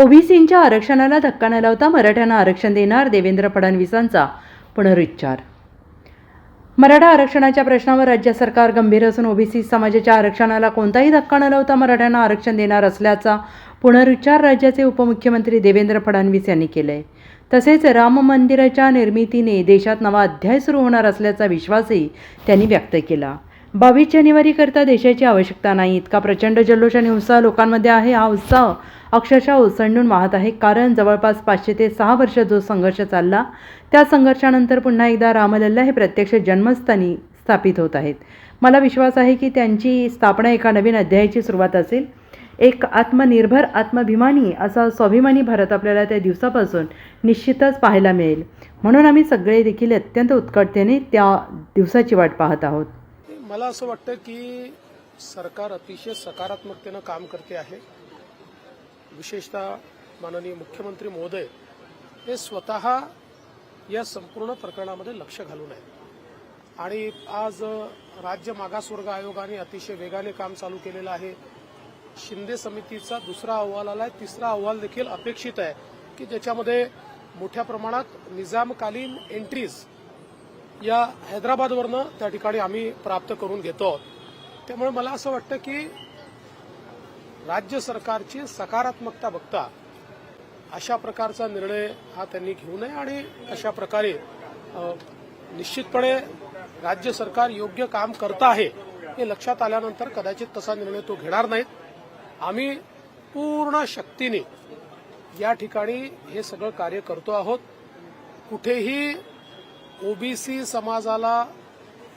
ओबीसींच्या आरक्षणाला धक्का न लावता मराठ्यांना आरक्षण देणार देवेंद्र फडणवीसांचा पुनरुच्चार. मराठा आरक्षणाच्या प्रश्नावर राज्य सरकार गंभीर असून ओबीसी समाजाच्या आरक्षणाला कोणताही धक्का न लावता मराठ्यांना आरक्षण देणार असल्याचा पुनरुच्चार राज्याचे उपमुख्यमंत्री देवेंद्र फडणवीस यांनी केले तसेच राम मंदिराच्या निर्मितीने देशात नवा अध्याय सुरू होणार असल्याचा विश्वासही त्यांनी व्यक्त केला. बावीस जानेवारीकरता देशाची आवश्यकता नाही. इतका प्रचंड जल्लोष आणि उत्साह लोकांमध्ये आहे. हा उत्साह अक्षरशः ओसंडून वाहत आहे. कारण जवळपास पाचशे ते सहा वर्ष जो संघर्ष चालला त्या संघर्षानंतर पुन्हा एकदा रामलल्ला हे प्रत्यक्ष जन्मस्थानी स्थापित होत आहेत. मला विश्वास आहे की त्यांची स्थापना एका नवीन अध्यायाची सुरुवात असेल. एक आत्मनिर्भर आत्माभिमानी असा स्वाभिमानी भारत आपल्याला त्या दिवसापासून निश्चितच पाहायला मिळेल. म्हणून आम्ही सगळे देखील अत्यंत उत्कटतेने त्या दिवसाची वाट पाहत आहोत. मला असं वाटतं की सरकार अतिशय सकारात्मकतेनं काम करते आहे. विशेषतः माननीय मुख्यमंत्री महोदय हे स्वतः या संपूर्ण प्रकरणामध्ये लक्ष घालून आहेत. आणि आज राज्य मागासवर्ग आयोगाने अतिशय वेगाने काम चालू केलेलं आहे. शिंदे समितीचा दुसरा अहवाल आला आहे तिसरा अहवाल देखील अपेक्षित आहे की ज्याच्यामध्ये मोठ्या प्रमाणात निजामकालीन एंट्रीज या हैदराबादवरनं त्या ठिकाणी आम्ही प्राप्त करून घेतो. आहोत त्यामुळे मला असं वाटतं की राज्य सरकारची सकारात्मकता बघता अशा प्रकारचा निर्णय हा त्यांनी घेऊ नये आणि अशा प्रकारे निश्चितपणे राज्य सरकार योग्य काम करत आहे हे लक्षात आल्यानंतर कदाचित तसा निर्णय तो घेणार नाहीत. आम्ही पूर्ण शक्तीने या ठिकाणी हे सगळं कार्य करतो आहोत. कुठेही ओबीसी समाजाला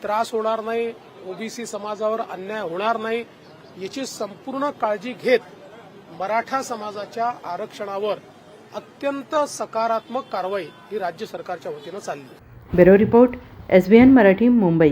त्रास होणार नाही ओबीसी समाजावर अन्याय होणार नाही याची संपूर्ण काळजी घेत मराठा समाजाच्या आरक्षणावर अत्यंत सकारात्मक कारवाई ही राज्य सरकारच्या वतीनं चालली. आहे bureau report S B N Marathi Mumbai.